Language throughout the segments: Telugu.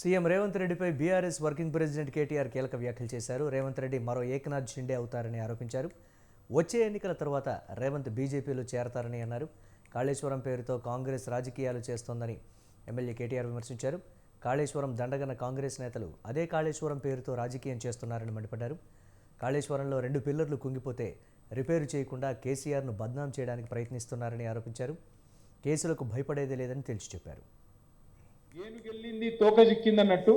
సీఎం రేవంత్ రెడ్డిపై బీఆర్ఎస్ వర్కింగ్ ప్రెసిడెంట్ కేటీఆర్ కీలక వ్యాఖ్యలు చేశారు. రేవంత్ రెడ్డి మరో ఏకనాథ్ షిండే అవుతారని ఆరోపించారు. వచ్చే ఎన్నికల తర్వాత రేవంత్ బీజేపీలో చేరతారని అన్నారు. కాళేశ్వరం పేరుతో కాంగ్రెస్ రాజకీయాలు చేస్తోందని ఎమ్మెల్యే కేటీఆర్ విమర్శించారు. కాళేశ్వరం దండగన్న కాంగ్రెస్ నేతలు అదే కాళేశ్వరం పేరుతో రాజకీయం చేస్తున్నారని మండిపడ్డారు. కాళేశ్వరంలో రెండు పిల్లర్లు కుంగిపోతే రిపేరు చేయకుండా కేసీఆర్ను బద్నాం చేయడానికి ప్రయత్నిస్తున్నారని ఆరోపించారు. కేసులకు భయపడేదే లేదని తేల్చి చెప్పారు. ఏనుగెళ్ళింది తోక చిక్కిందన్నట్టు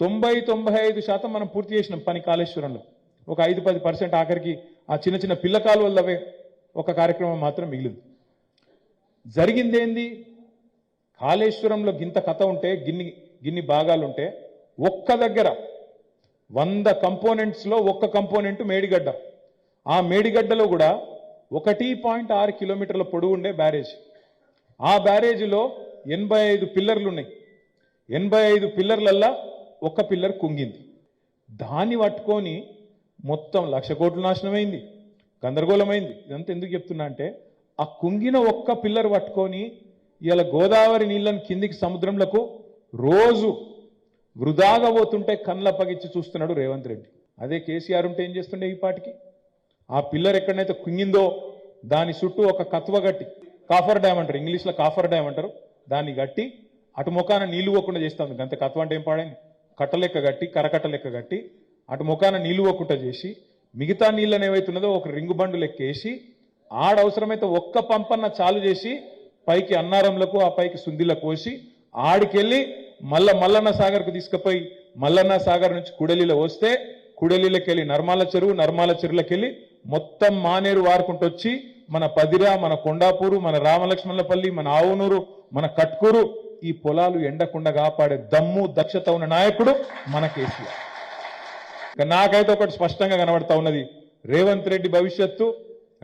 తొంభై తొంభై ఐదు శాతం మనం పూర్తి చేసినాం పని కాళేశ్వరంలో. ఒక ఐదు పది పర్సెంట్ ఆఖరికి ఆ చిన్న చిన్న పిల్ల కాలువలవే ఒక కార్యక్రమం మాత్రం మిగిలింది. జరిగిందేంది? కాళేశ్వరంలో గింత కథ ఉంటే గిన్ని గిన్ని భాగాలు ఉంటే ఒక్క దగ్గర వంద కంపోనెంట్స్లో ఒక్క కంపోనెంట్ మేడిగడ్డ. ఆ మేడిగడ్డలో కూడా ఒకటి పాయింట్ ఆరు కిలోమీటర్ల పొడుగుండే బ్యారేజ్. ఆ బ్యారేజీలో ఎనభై ఐదు పిల్లర్లు ఉన్నాయి ఎనభై ఐదు పిల్లర్లల్లా ఒక్క పిల్లర్ కుంగింది. దాన్ని పట్టుకొని మొత్తం లక్ష కోట్లు నాశనమైంది గందరగోళమైంది. ఇదంతా ఎందుకు చెప్తున్నా అంటే ఆ కుంగిన ఒక్క పిల్లర్ పట్టుకొని ఇలా గోదావరి నీళ్ళను కిందికి సముద్రంలకు రోజు వృధాగా పోతుంటే కళ్ళ పగిచ్చి చూస్తున్నాడు రేవంత్ రెడ్డి. అదే కేసీఆర్ ఉంటే ఏం చేస్తుండే ఈ పాటికి? ఆ పిల్లర్ ఎక్కడనైతే కుంగిందో దాని చుట్టూ ఒక కత్వ గట్టి కాఫర్ డ్యామ్ అంటారు ఇంగ్లీష్లో కాఫర్ డ్యామ్ అంటారు దాన్ని గట్టి అటు ముఖాన నీళ్ళు పోకుండా చేస్తాం అంత కత్వ అంటే ఏం పాడైంది? కట్ట లెక్క కరకట్ట లెక్క కట్టి అటు ముఖాన నీళ్ళు పోకుండా చేసి మిగతా నీళ్ళని ఏవైతున్నదో ఒక రింగు బండు లెక్కేసి ఆడ అవసరమైతే ఒక్క పంపన్న చాలు చేసి పైకి అన్నారంలకు ఆ పైకి సుందిల కోసి ఆడికెళ్ళి మల్ల మల్లన్న సాగర్కు తీసుకుపోయి మల్లన్న సాగర్ నుంచి కుడలిలో వస్తే కుడలిలోకి వెళ్ళి నర్మాల చెరువు నర్మాల చెరువులకు వెళ్ళి మొత్తం మానేరు వారుకుంటూ వచ్చి మన పదిరా మన కొండాపూరు మన రామలక్ష్మణలపల్లి మన ఆవునూరు మన కట్కూరు ఈ పొలాలు ఎండకుండా కాపాడే దమ్ము దక్షత ఉన్న నాయకుడు మన కేసీఆర్. నాకైతే ఒకటి స్పష్టంగా కనబడతా ఉన్నది. రేవంత్ రెడ్డి భవిష్యత్తు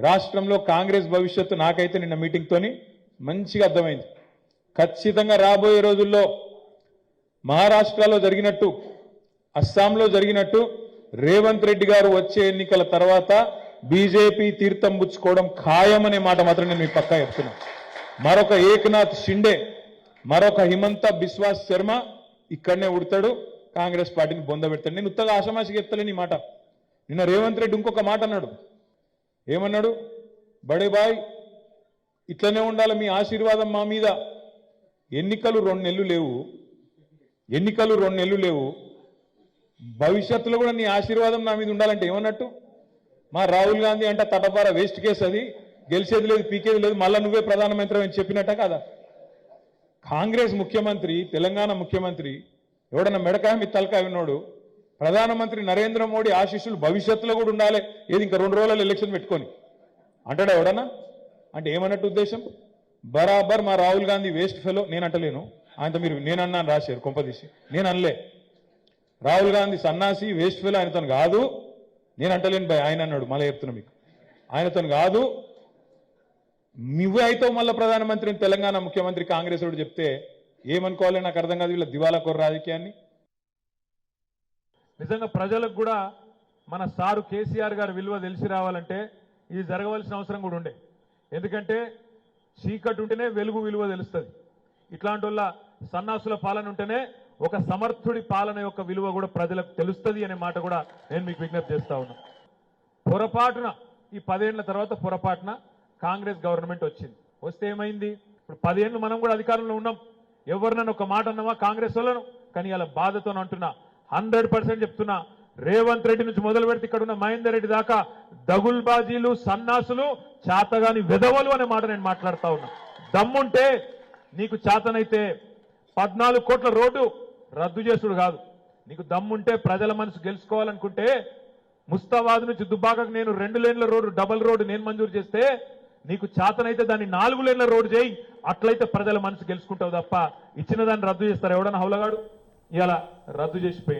రాష్ట్రంలో కాంగ్రెస్ భవిష్యత్తు నాకైతే నిన్న మీటింగ్తోని మంచిగా అర్థమైంది. ఖచ్చితంగా రాబోయే రోజుల్లో మహారాష్ట్రలో జరిగినట్టు అస్సాంలో జరిగినట్టు రేవంత్ రెడ్డి గారు వచ్చే ఎన్నికల తర్వాత బీజేపీ తీర్థం పుచ్చుకోవడం ఖాయమనే మాట మాత్రం నేను మీ పక్కా చెప్తున్నా. మరొక ఏకనాథ్ షిండే మరొక హిమంత బిశ్వాస్ శర్మ ఇక్కడనే ఉడతాడు. కాంగ్రెస్ పార్టీని బొందబెడతాడు నేను ఉత్తగా ఆషమాషికి చెప్తలేని మాట. నిన్న రేవంత్ రెడ్డి ఇంకొక మాట అన్నాడు. ఏమన్నాడు? బడే బాయ్ ఇట్లనే ఉండాలి మీ ఆశీర్వాదం మా మీద. ఎన్నికలు రెండు నెలలు లేవు. ఎన్నికలు రెండు నెలలు లేవు. భవిష్యత్తులో కూడా నీ ఆశీర్వాదం నా మీద ఉండాలంటే ఏమన్నట్టు? మా రాహుల్ గాంధీ అంటే తటపార వేస్ట్ కేసు అది. గెలిచేది లేదు పీకేది లేదు. మళ్ళీ నువ్వే ప్రధానమంత్రి అని చెప్పినట్ట కదా. కాంగ్రెస్ ముఖ్యమంత్రి తెలంగాణ ముఖ్యమంత్రి ఎవడన్నా మెడకాయ మీ తలకాయ విన్నాడు ప్రధానమంత్రి నరేంద్ర మోడీ ఆశీస్సులు భవిష్యత్తులో కూడా ఉండాలి. ఏది ఇంకా రెండు రోజులు ఎలక్షన్ పెట్టుకొని. అంటాడా ఎవడన్నా? అంటే ఏమన్నట్టు ఉద్దేశం? బరాబర్ మా రాహుల్ గాంధీ వేస్ట్ ఫెలో. నేను అంటలేను. ఆయనతో మీరు నేను అన్నాను రాశారు కొంపదీసి నేను అనలే. రాహుల్ గాంధీ సన్నాసి వేస్ట్ ఫెలో ఆయనతో కాదు. నేను అంటలేను భయ్ ఆయన అన్నాడు. మళ్ళీ చెప్తున్నా మీకు. ఆయనతో కాదు. నువ్వే అయితే మళ్ళీ ప్రధానమంత్రిని తెలంగాణ ముఖ్యమంత్రి కాంగ్రెస్ వాడు చెప్తే ఏమనుకోవాలి? నాకు అర్థం కాదు వీళ్ళ దివాలా కోర రాజకీయాన్ని. నిజంగా ప్రజలకు కూడా మన సారు కేసీఆర్ గారి విలువ తెలిసి రావాలంటే ఇది జరగవలసిన అవసరం కూడా ఉండే. ఎందుకంటే చీకటి ఉంటేనే వెలుగు విలువ తెలుస్తుంది. ఇట్లాంటి సన్నాసుల పాలన ఉంటేనే ఒక సమర్థుడి పాలన యొక్క విలువ కూడా ప్రజలకు తెలుస్తుంది అనే మాట కూడా నేను మీకు విజ్ఞప్తి చేస్తా ఉన్నా. పొరపాటున ఈ పదేళ్ళ తర్వాత పొరపాటున కాంగ్రెస్ గవర్నమెంట్ వచ్చింది. వస్తే ఏమైంది? ఇప్పుడు పదేళ్ళు మనం కూడా అధికారంలో ఉన్నాం. ఎవరినన్నా ఒక మాట అన్నామా కాంగ్రెస్ వాళ్ళను. కానీ అలా బాధతో అంటున్నా. హండ్రెడ్ పర్సెంట్ చెప్తున్నా. రేవంత్ రెడ్డి నుంచి మొదలు పెడితే ఇక్కడ ఉన్న మహేందర్ రెడ్డి దాకా దగుల్బాజీలు సన్నాసులు చాతగాని వెధవలు అనే మాట నేను మాట్లాడుతా ఉన్నా. దమ్ముంటే నీకు చాతనైతే పద్నాలుగు కోట్ల రోడ్డు రద్దు చేసుడు కాదు. నీకు దమ్ముంటే ప్రజల మనసు గెలుచుకోవాలనుకుంటే ముస్తాబాద్ నుంచి దుబ్బాకకు నేను రెండు లేన్ల రోడ్డు డబల్ రోడ్డు నేను మంజూరు చేస్తే నీకు చేతనైతే దాన్ని నాలుగు లేన్ల రోడ్డు చేయి. అట్లయితే ప్రజల మనసు గెలుచుకుంటావు తప్ప ఇచ్చిన దాన్ని రద్దు చేస్తారు ఎవడన్నా హౌలగాడు? ఇలా రద్దు చేసిపోయింది